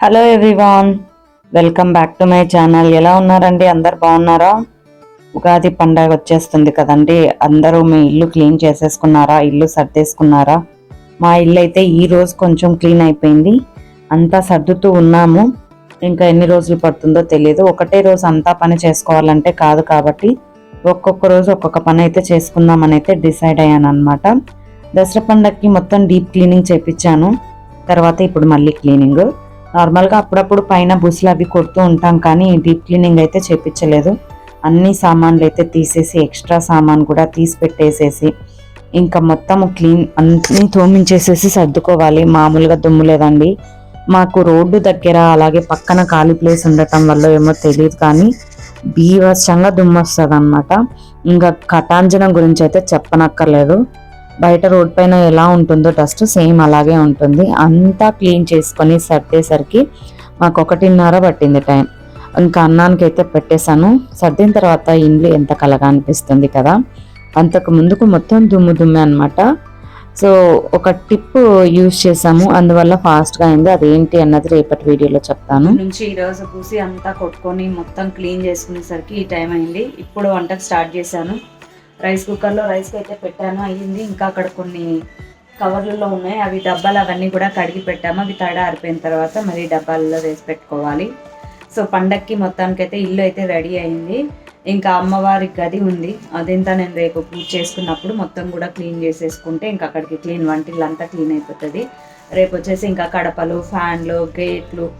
Hello everyone welcome back to my channel ఎలా ఉన్నారండి? అందరు బాగున్నారా? ఉగాది పండగ వచ్చేస్తుంది కదండి. అందరూ మీ ఇల్లు క్లీన్ చేసేసుకున్నారా? ఇల్లు సర్దేసుకున్నారా? మా ఇల్లు అయితే ఈ రోజు కొంచెం క్లీన్ అయిపోయింది. అంతా సర్దుతూ ఉన్నాము. ఇంకా ఎన్ని రోజులు పడుతుందో తెలియదు ఒకటే రోజు అంతా పని చేసుకోవాలంటే కాదు కాబట్టి ఒక్కొక్క రోజు ఒక్కొక్క పని అయితే చేసుకుందామని అయితే డిసైడ్ అయ్యాను అనమాట దసరా పండగకి మొత్తం డీప్ క్లీనింగ్ చేపించాను. తర్వాత ఇప్పుడు మళ్ళీ క్లీనింగ్. నార్మల్గా అప్పుడప్పుడు పైన బుసులు అవి కొడుతూ ఉంటాం కానీ డీప్ క్లీనింగ్ అయితే చేపించలేదు. అన్ని సామాన్లు అయితే తీసేసి ఎక్స్ట్రా సామాన్ కూడా తీసి పెట్టేసేసి ఇంకా మొత్తం క్లీన్ అన్ని తోమించేసేసి సర్దుకోవాలి. మామూలుగా దుమ్ము లేదండి. మాకు రోడ్డు దగ్గర అలాగే పక్కన ఖాళీ ప్లేస్ ఉండటం వల్ల ఏమో తెలియదు కానీ బీభత్సంగా దుమ్ము వస్తుంది అనమాట ఇంకా కటాంజనం గురించి అయితే చెప్పనక్కర్లేదు. బయట రోడ్ పైన ఎలా ఉంటుందో డస్ట్ సేమ్ అలాగే ఉంటుంది. అంతా క్లీన్ చేసుకొని సర్దేసరికి మాకు ఒకటిన్నర పట్టింది టైం. ఇంకా అన్నానికి అయితే పెట్టేశాను. సర్దిన తర్వాత ఇండ్లు ఎంత కలగా అనిపిస్తుంది కదా. అంతకు ముందుకు మొత్తం దుమ్ము దుమ్మే అనమాట సో ఒక టిప్ యూజ్ చేసాము అందువల్ల ఫాస్ట్గా అయింది. అదేంటి అన్నది రేపటి వీడియోలో చెప్తాను. నుంచి ఈరోజు పూసి అంతా కొట్టుకొని మొత్తం క్లీన్ చేసుకునేసరికి ఈ టైం అయింది. ఇప్పుడు వంటకు స్టార్ట్ చేశాను. రైస్ కుక్కర్లో రైస్ అయితే పెట్టాను. అయ్యింది. ఇంకా అక్కడ కొన్ని కవర్లలో ఉన్నాయి. అవి డబ్బాలు అవన్నీ కూడా కడిగి పెట్టాము. అవి తడ ఆరిపోయిన తర్వాత మళ్ళీ డబ్బాలలో వేసి పెట్టుకోవాలి. సో పండక్కి మొత్తానికైతే ఇల్లు అయితే రెడీ అయింది. ఇంకా అమ్మవారి గది ఉంది. అదంతా నేను రేపు పూజ చేసుకున్నప్పుడు మొత్తం కూడా క్లీన్ చేసేసుకుంటే ఇంకా అక్కడికి క్లీన్ వంటిల్లంతా క్లీన్ అయిపోతుంది. రేపు వచ్చేసి ఇంకా కడపలు ఫ్యాన్లు గేట్లు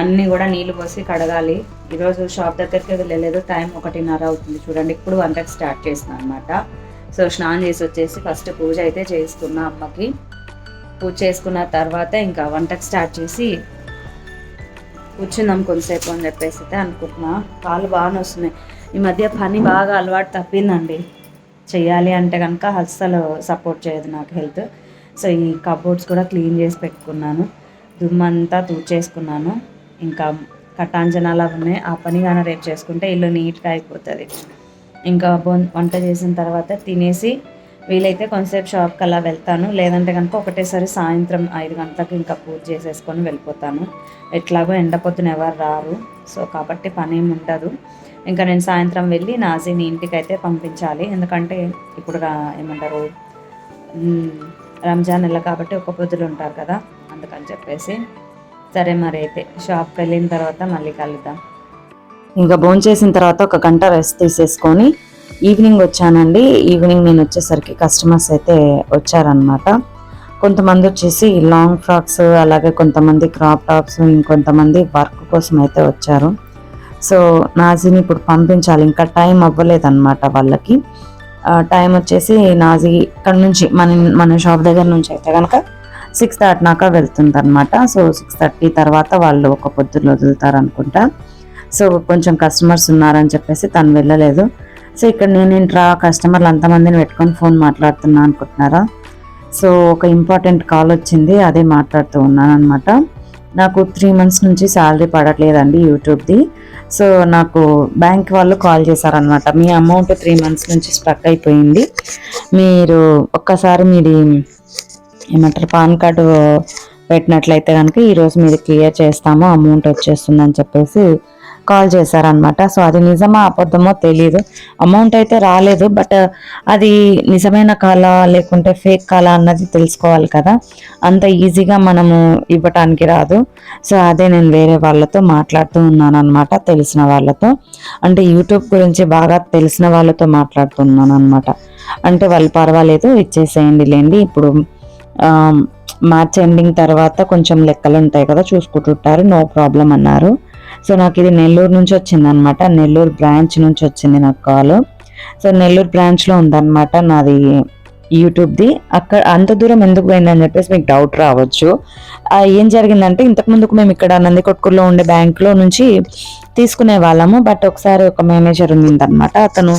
అన్నీ కూడా నీళ్ళు పోసి కడగాలి. ఈరోజు షాప్ దగ్గరికి వెళ్ళలేదు. టైం ఒకటిన్నర అవుతుంది. చూడండి ఇప్పుడు వంటకి స్టార్ట్ చేసిన అనమాట సో స్నానం చేసి వచ్చేసి ఫస్ట్ పూజ అయితే చేసుకున్నా అమ్మకి. పూజ చేసుకున్న తర్వాత ఇంకా వంటకి స్టార్ట్ చేసి కూర్చుందాం కొంతసేపు అని చెప్పేసి అయితే అనుకుంటున్నా. కాళ్ళు బాగానే వస్తున్నాయి. ఈ మధ్య పని బాగా అలవాటు తప్పిందండి. చేయాలి అంటే కనుక అస్సలు సపోర్ట్ చేయదు నాకు హెల్త్. సో ఈ కబోర్డ్స్ కూడా క్లీన్ చేసి పెట్టుకున్నాను. దుమ్మంతా తూచేసుకున్నాను. ఇంకా కట్టాంజనాలు అవి ఉన్నాయి ఆ పని కానీ రేపు చేసుకుంటే ఇల్లు నీట్గా అయిపోతుంది. ఇంకా వంట చేసిన తర్వాత తినేసి వీలైతే కొంతసేపు షాప్కి అలా వెళ్తాను. లేదంటే కనుక ఒకటేసారి సాయంత్రం ఐదు గంటలకు ఇంకా పూజ చేసేసుకొని వెళ్ళిపోతాను. ఎట్లాగో ఎండ పొద్దున ఎవరు రారు. సో కాబట్టి పని ఏమి ఉండదు. ఇంకా నేను సాయంత్రం వెళ్ళి నాజీని ఇంటికి అయితే పంపించాలి. ఎందుకంటే ఇప్పుడు ఏమంటారు రంజాన్ నెల కాబట్టి ఒక్క పొద్దులు ఉంటారు కదా. అందుకని చెప్పేసి సరే మరి అయితే షాప్కి వెళ్ళిన తర్వాత మళ్ళీ కలుద్దాం. ఇంకా భోజనం చేసిన తర్వాత ఒక గంట రెస్ట్ తీసేసుకొని ఈవినింగ్ వచ్చానండి. ఈవినింగ్ నేను వచ్చేసరికి కస్టమర్స్ అయితే వచ్చారనమాట కొంతమంది వచ్చేసి లాంగ్ ఫ్రాక్స్ అలాగే కొంతమంది క్రాప్ టాప్స్ ఇంకొంతమంది వర్క్ కోసం అయితే వచ్చారు. సో నాజీని ఇప్పుడు పంపించాలి. ఇంకా టైం అవ్వలేదన్నమాట వాళ్ళకి. టైం వచ్చేసి నాజీ ఇక్కడ నుంచి మన మన షాప్ దగ్గర నుంచి అయితే కనుక సిక్స్ దాటినాక వెళ్తుంది అనమాట సో సిక్స్ థర్టీ తర్వాత వాళ్ళు ఒక పొద్దులు వదులుతారు అనుకుంటా సో కొంచెం కస్టమర్స్ ఉన్నారని చెప్పేసి తను వెళ్ళలేదు. సో ఇక్కడ నేను ఇంట్రా కస్టమర్లు అంతమందిని పెట్టుకొని ఫోన్ మాట్లాడుతున్నా అనుకుంటున్నారా? సో ఒక ఇంపార్టెంట్ కాల్ వచ్చింది అదే మాట్లాడుతూ ఉన్నాను అనమాట నాకు త్రీ మంత్స్ నుంచి శాలరీ పడట్లేదండి యూట్యూబ్ది. సో నాకు బ్యాంక్ వాళ్ళు కాల్ చేశారనమాట మీ అమౌంట్ త్రీ మంత్స్ నుంచి స్ట్రక్ అయిపోయింది. మీరు ఒక్కసారి మీది ఏమంటారు పాన్ కార్డు పెట్టినట్లయితే కనుక ఈరోజు మీరు క్లియర్ చేస్తాము అమౌంట్ వచ్చేస్తుందని చెప్పేసి కాల్ చేశారనమాట సో అది నిజమా అబద్ధమో తెలియదు అమౌంట్ అయితే రాలేదు బట్ అది నిజమైన కాలా లేకుంటే ఫేక్ కాలా అన్నది తెలుసుకోవాలి కదా. అంత ఈజీగా మనము ఇవ్వటానికి రాదు. సో అదే నేను వేరే వాళ్ళతో మాట్లాడుతూ ఉన్నాను అనమాట తెలిసిన వాళ్ళతో. అంటే యూట్యూబ్ గురించి బాగా తెలిసిన వాళ్ళతో మాట్లాడుతున్నాను అనమాట అంటే వాళ్ళు పర్వాలేదు ఇచ్చేసేయండి లేండి. ఇప్పుడు మార్చ్ ఎండింగ్ తర్వాత కొంచెం లెక్కలు ఉంటాయి కదా చూసుకుంటుంటారు. నో ప్రాబ్లం అన్నారు. సో నాకు ఇది నెల్లూరు నుంచి వచ్చింది అనమాట నెల్లూరు బ్రాంచ్ నుంచి వచ్చింది నాకు కాల్. సో నెల్లూరు బ్రాంచ్లో ఉందన్నమాట. నాది యూట్యూబ్ది. అక్కడ అంత దూరం ఎందుకు పోయిందని చెప్పేసి మీకు డౌట్ రావచ్చు. ఏం జరిగిందంటే ఇంతకు ముందుకు మేము ఇక్కడ నందికొట్కూరులో ఉండే బ్యాంక్లో నుంచి తీసుకునే వాళ్ళము. బట్ ఒకసారి ఒక మేనేజర్ ఉందనమాట అతను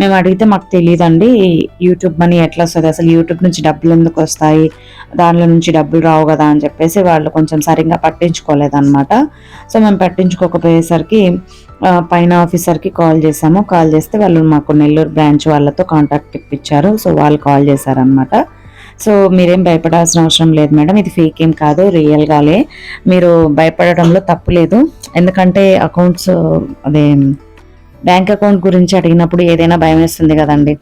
మేము అడిగితే మాకు తెలియదండి యూట్యూబ్ మనీ ఎట్లా వస్తుంది? అసలు యూట్యూబ్ నుంచి డబ్బులు ఎందుకు వస్తాయి? దానిలో నుంచి డబ్బులు రావు కదా అని చెప్పేసి వాళ్ళు కొంచెం సరిగ్గా పట్టించుకోలేదన్నమాట. సో మేము పట్టించుకోకపోయేసరికి పైన ఆఫీసర్కి కాల్ చేసాము కాల్ చేస్తే వాళ్ళు మాకు నెల్లూరు బ్రాంచ్ వాళ్ళతో కాంటాక్ట్ ఇప్పించారు. సో వాళ్ళు కాల్ చేశారనమాట సో మీరేం భయపడాల్సిన అవసరం లేదు మేడం. ఇది ఫేక్ ఏం కాదు రియల్గాలే మీరు భయపడడంలో తప్పు లేదు. ఎందుకంటే అకౌంట్స్ అదే బ్యాంక్ అకౌంట్ గురించి అడిగినప్పుడు ఏదైనా భయం వేస్తుంది కదండి.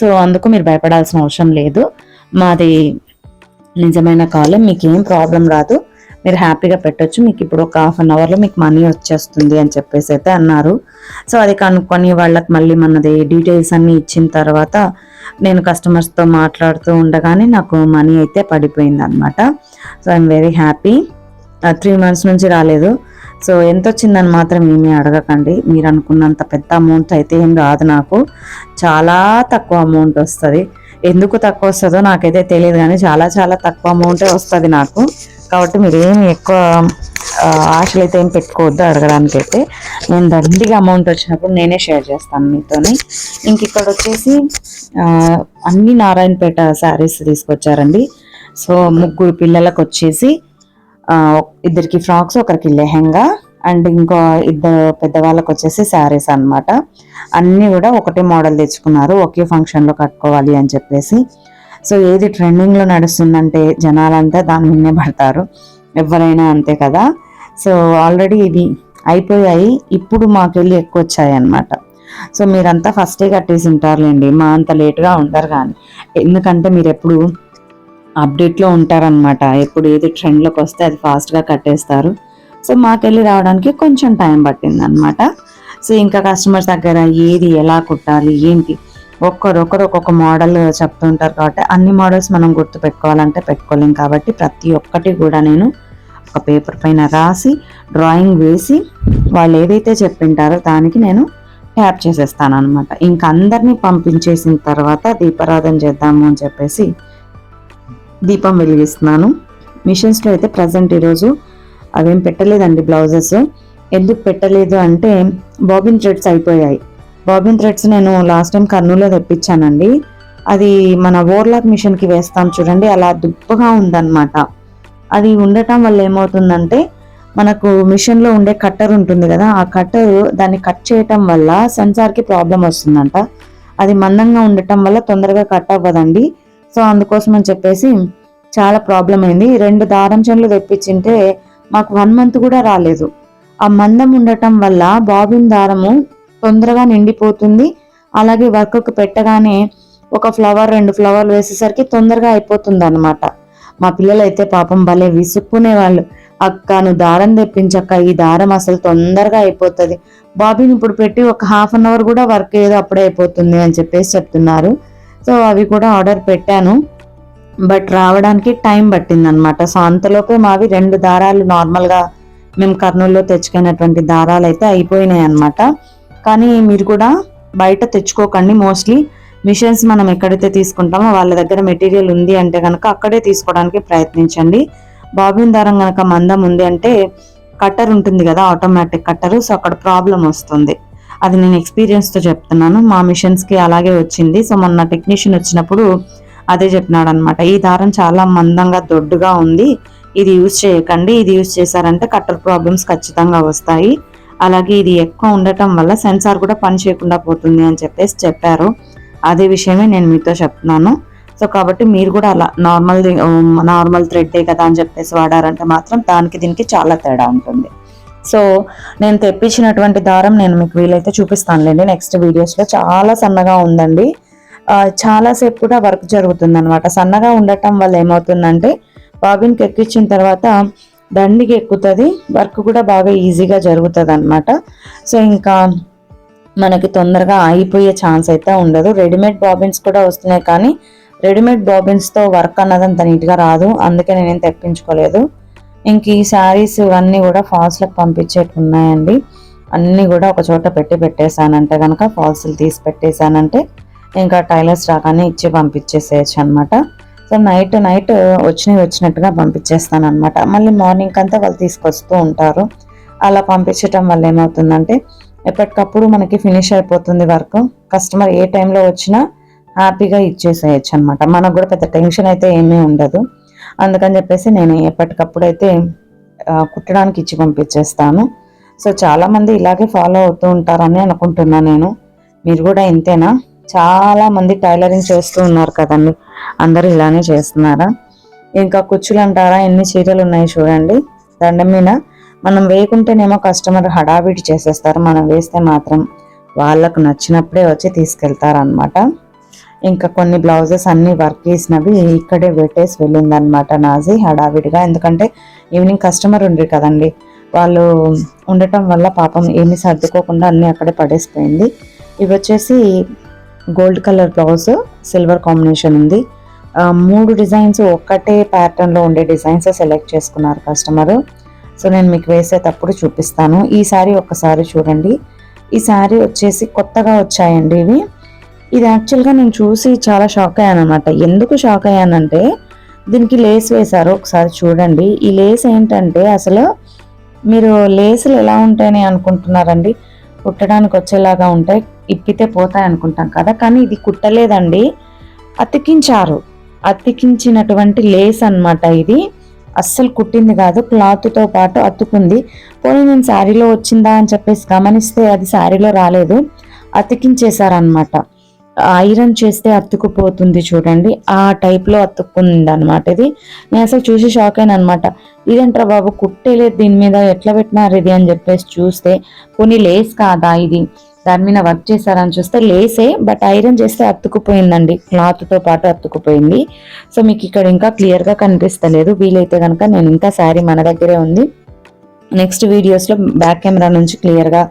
సో అందుకు మీరు భయపడాల్సిన అవసరం లేదు. మాది నిజమైన కాలం మీకు ఏం ప్రాబ్లం రాదు. మీరు హ్యాపీగా పెట్టచ్చు. మీకు ఇప్పుడు ఒక హాఫ్ అన్ అవర్లో మీకు మనీ వచ్చేస్తుంది అని చెప్పేసి అయితే అన్నారు. సో అది కనుక్కొని వాళ్ళకి మళ్ళీ మనది డీటెయిల్స్ అన్నీ ఇచ్చిన తర్వాత నేను కస్టమర్స్తో మాట్లాడుతూ ఉండగానే నాకు మనీ అయితే పడిపోయింది అనమాట so I'm very happy three months నుంచి రాలేదు. సో ఎంత వచ్చిందని మాత్రం ఏమీ అడగకండి. మీరు అనుకున్నంత పెద్ద అమౌంట్ అయితే ఏం రాదు నాకు. చాలా తక్కువ అమౌంట్ వస్తుంది. ఎందుకు తక్కువ వస్తుందో నాకైతే తెలియదు కానీ చాలా చాలా తక్కువ అమౌంటే వస్తుంది నాకు. కాబట్టి మీరు ఏమి ఎక్కువ ఆశలు అయితే ఏం పెట్టుకోవద్దు అడగడానికి అయితే నేను దండిగా అమౌంట్ వచ్చినప్పుడు నేనే షేర్ చేస్తాను మీతోని. ఇంక ఇక్కడ వచ్చేసి అన్ని నారాయణపేట శారీస్ తీసుకొచ్చారండి. సో ముగ్గురు పిల్లలకు వచ్చేసి ఇద్దరికి ఫ్రాక్స్ ఒకరికి లెహెంగా అండ్ ఇంకో ఇద్దరు పెద్దవాళ్ళకి వచ్చేసి శారీస్ అన్నమాట. అన్నీ కూడా ఒకటే మోడల్ తెచ్చుకున్నారు. ఒకే ఫంక్షన్లో కట్టుకోవాలి అని చెప్పేసి. సో ఏది ట్రెండింగ్లో నడుస్తుందంటే జనాలంతా దాని మీదనే పడతారు. ఎవరైనా అంతే కదా. సో ఆల్రెడీ ఇవి అయిపోయాయి. ఇప్పుడు మాకెళ్ళి ఎక్కువ వచ్చాయి అన్నమాట సో మీరంతా ఫస్టే కట్టేసి ఉంటారులేండి. మా అంత లేట్గా ఉంటారు కానీ. ఎందుకంటే మీరు ఎప్పుడు అప్డేట్లో ఉంటారనమాట ఎప్పుడు ఏది ట్రెండ్లోకి వస్తే అది ఫాస్ట్గా కట్టేస్తారు. సో మాకెళ్ళి రావడానికి కొంచెం టైం పట్టింది అనమాట సో ఇంకా కస్టమర్స్ దగ్గర ఏది ఎలా కుట్టాలి ఏంటి? ఒక్కరొకరు ఒక్కొక్క మోడల్ చెప్తుంటారు కాబట్టి అన్ని మోడల్స్ మనం గుర్తు పెట్టుకోవాలంటే పెట్టుకోలేం కాబట్టి ప్రతి ఒక్కటి కూడా నేను ఒక పేపర్ పైన రాసి డ్రాయింగ్ వేసి వాళ్ళు ఏదైతే చెప్పింటారో దానికి నేను ట్యాప్ చేసేస్తాను అనమాట ఇంకా అందరినీ పంపించేసిన తర్వాత దీపారాధన చేద్దాము అని చెప్పేసి దీపం వెలిగిస్తున్నాను. మిషన్స్లో అయితే ప్రజెంట్ ఈరోజు అవేం పెట్టలేదండి బ్లౌజెస్. ఎందుకు పెట్టలేదు అంటే బాబిన్ థ్రెడ్స్ అయిపోయాయి. బాబిన్ థ్రెడ్స్ నేను లాస్ట్ టైం కర్నూలులో తెప్పించానండి. అది మన ఓవర్లాక్ మిషన్కి వేస్తాం చూడండి అలా దుప్పగా ఉందన్నమాట. అది ఉండటం వల్ల ఏమవుతుందంటే మనకు మిషన్లో ఉండే కట్టర్ ఉంటుంది కదా ఆ కట్టర్ దాన్ని కట్ చేయటం వల్ల సెన్సార్కి ప్రాబ్లం వస్తుందంట. అది మందంగా ఉండటం వల్ల తొందరగా కట్ అవ్వదండి. సో అందుకోసం అని చెప్పేసి చాలా ప్రాబ్లం అయింది. రెండు దారం చెన్లు తెప్పించింటే మాకు వన్ మంత్ కూడా రాలేదు. ఆ మందం ఉండటం వల్ల బాబిన్ దారము తొందరగా నిండిపోతుంది. అలాగే వర్క్కి పెట్టగానే ఒక ఫ్లవర్ రెండు ఫ్లవర్లు వేసేసరికి తొందరగా అయిపోతుంది అనమాట మా పిల్లలు అయితే పాపం భలే విసుక్కునే వాళ్ళు అక్క నువ్వు దారం తెప్పించక్క ఈ దారం అసలు తొందరగా అయిపోతుంది. బాబీని ఇప్పుడు పెట్టి ఒక హాఫ్ అన్ అవర్ కూడా వర్క్ ఏదో అప్పుడే అయిపోతుంది అని చెప్పేసి చెప్తున్నారు. సో అవి కూడా ఆర్డర్ పెట్టాను. బట్ రావడానికి టైం పట్టిందనమాట సో అంతలోపే మావి రెండు దారాలు నార్మల్గా మేము కర్నూలులో తెచ్చుకున్నటువంటి దారాలు అయితే అయిపోయినాయి అనమాట కానీ మీరు కూడా బయట తెచ్చుకోకండి. మోస్ట్లీ మిషన్స్ మనం ఎక్కడైతే తీసుకుంటామో వాళ్ళ దగ్గర మెటీరియల్ ఉంది అంటే కనుక అక్కడే తీసుకోవడానికి ప్రయత్నించండి. బాబిన్ దారం కనుక మందం ఉంది అంటే కట్టర్ ఉంటుంది కదా ఆటోమేటిక్ కట్టర్. సో అక్కడ ప్రాబ్లం వస్తుంది. అది నేను ఎక్స్పీరియన్స్తో చెప్తున్నాను. మా మిషన్స్కి అలాగే వచ్చింది. సో మొన్న టెక్నీషియన్ వచ్చినప్పుడు అదే చెప్పినాడు అనమాట ఈ దారం చాలా మందంగా దొడ్డుగా ఉంది. ఇది యూజ్ చేయకండి. ఇది యూజ్ చేశారంటే కట్టర్ ప్రాబ్లమ్స్ ఖచ్చితంగా వస్తాయి. అలాగే ఇది ఎక్కువ ఉండటం వల్ల సెన్సార్ కూడా పని చేయకుండా పోతుంది అని చెప్పేసి చెప్పారు. అదే విషయమే నేను మీతో చెప్తున్నాను. సో కాబట్టి మీరు కూడా అలా నార్మల్ నార్మల్ థ్రెడ్డే కదా అని చెప్పేసి వాడారంటే మాత్రం దానికి దీనికి చాలా తేడా ఉంటుంది. సో నేను తెప్పించినటువంటి దారం నేను మీకు వీలైతే చూపిస్తానులేండి. నెక్స్ట్ వీడియోస్లో చాలా సన్నగా ఉందండి. చాలాసేపు కూడా వర్క్ జరుగుతుంది అనమాట సన్నగా ఉండటం వల్ల ఏమవుతుందంటే బాబిన్కి ఎక్కించిన తర్వాత దండికి ఎక్కుతుంది వర్క్ కూడా బాగా ఈజీగా జరుగుతుంది అనమాట సో ఇంకా మనకి తొందరగా ఆగిపోయే ఛాన్స్ అయితే ఉండదు. రెడీమేడ్ బాబిన్స్ కూడా వస్తున్నాయి కానీ రెడీమేడ్ బాబిన్స్తో వర్క్ అన్నది అంత నీట్గా రాదు. అందుకే నేనేం తెప్పించుకోలేదు. ఇంక ఈ శారీస్ ఇవన్నీ కూడా ఫాల్స్లకు పంపించేట్టు ఉన్నాయండి. అన్నీ కూడా ఒక చోట పెట్టి పెట్టేశానంటే కనుక ఫాల్స్లు తీసి పెట్టేశానంటే ఇంకా టైలర్స్ రాగానే ఇచ్చి పంపించేసేయచ్చు అనమాట సో నైట్ నైట్ వచ్చినవి వచ్చినట్టుగా పంపించేస్తాను అనమాట మళ్ళీ మార్నింగ్ అంతా వాళ్ళు తీసుకొస్తూ ఉంటారు. అలా పంపించటం వల్ల ఏమవుతుందంటే ఎప్పటికప్పుడు మనకి ఫినిష్ అయిపోతుంది వర్క్. కస్టమర్ ఏ టైంలో వచ్చినా హ్యాపీగా ఇచ్చేసేయచ్చు అనమాట మనకు కూడా పెద్ద టెన్షన్ అయితే ఏమీ ఉండదు. అందుకని చెప్పేసి నేను ఎప్పటికప్పుడు అయితే కుట్టడానికి ఇచ్చి పంపించేస్తాను. సో చాలామంది ఇలాగే ఫాలో అవుతూ ఉంటారని అనుకుంటున్నా నేను. మీరు కూడా ఇంతేనా? చాలా మంది టైలరింగ్ చేస్తూ ఉన్నారు కదండి. అందరూ ఇలానే చేస్తున్నారా? ఇంకా కుచ్చులు అంటారా? ఎన్ని చీరలు ఉన్నాయి చూడండి. దండం మీద మనం వేయకుంటేనేమో కస్టమర్ హడావిడి చేసేస్తారు. మనం వేస్తే మాత్రం వాళ్ళకు నచ్చినప్పుడే వచ్చి తీసుకెళ్తారు అనమాట ఇంకా కొన్ని బ్లౌజెస్ అన్ని వర్క్ చేసినవి ఇక్కడే పెట్టేసి వెళ్ళిందనమాట నాజీ హడావిడిగా. ఎందుకంటే ఈవినింగ్ కస్టమర్ ఉండ్రి కదండి. వాళ్ళు ఉండటం వల్ల పాపం ఏమి సర్దుకోకుండా అన్నీ అక్కడే పడేసిపోయింది. ఇవి వచ్చేసి gold colour blouse silver combination ఉంది. మూడు డిజైన్స్ ఒక్కటే ప్యాటర్న్లో ఉండే డిజైన్స్ సెలెక్ట్ చేసుకున్నారు కస్టమర్. సో నేను మీకు వేసేటప్పుడు చూపిస్తాను. ఈ శారీ ఒక్కసారి చూడండి. ఈ శారీ వచ్చేసి కొత్తగా వచ్చాయండి ఇవి. ఇది యాక్చువల్గా నేను చూసి చాలా షాక్ అయ్యాను అనమాట ఎందుకు షాక్ అయ్యానంటే దీనికి లేస్ వేశారు. ఒకసారి చూడండి. ఈ లేస్ ఏంటంటే అసలు మీరు లేసులు ఎలా ఉంటాయని అనుకుంటున్నారండి? కుట్టడానికి వచ్చేలాగా ఉంటాయి. ఇప్పితే పోతాయి అనుకుంటాం కదా. కానీ ఇది కుట్టలేదండి. అతికించారు. అతికించినటువంటి లేస్ అన్నమాట ఇది. అస్సలు కుట్టింది కాదు. క్లాత్తో పాటు అతుకుంది. పోనీ నేను శారీలో వచ్చిందా అని చెప్పేసి గమనిస్తే అది శారీలో రాలేదు. అతికించేశారనమాట ఐరన్ చేస్తే అతుకుపోతుంది చూడండి. ఆ టైప్లో అతుక్కుంది అనమాట ఇది. నేను అసలు చూసి షాక్ అయినా అనమాట ఇదేంట్రా బాబు కుట్టేలేదు దీని మీద. ఎట్లా పెట్టినారు ఇది అని చెప్పేసి చూస్తే కొన్ని లేస్ కాదా ఇది? దాని మీద వర్క్ చేశారని చూస్తే లేసే బట్ ఐరన్ చేస్తే అతుకుపోయిందండి క్లాత్తో పాటు అతుకుపోయింది సో మీకు ఇక్కడ ఇంకా క్లియర్గా కనిపిస్తలేదు. వీలైతే కనుక నేను ఇంకా శారీ మన దగ్గరే ఉంది. నెక్స్ట్ వీడియోస్లో బ్యాక్ కెమెరా నుంచి క్లియర్గా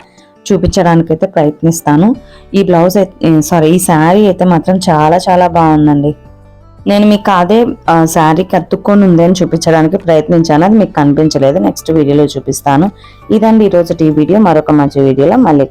చూపించడానికి అయితే ప్రయత్నిస్తాను. ఈ బ్లౌజ్ అయితే సారీ ఈ శారీ అయితే మాత్రం చాలా చాలా బాగుందండి. నేను మీకు అదే శారీ కత్తుక్కొని ఉంది అని చూపించడానికి ప్రయత్నించాను. అది మీకు కనిపించలేదు. నెక్స్ట్ వీడియోలో చూపిస్తాను. ఇదండి ఈరోజు టీ వీడియో. మరొక మంచి వీడియోలో మళ్ళీ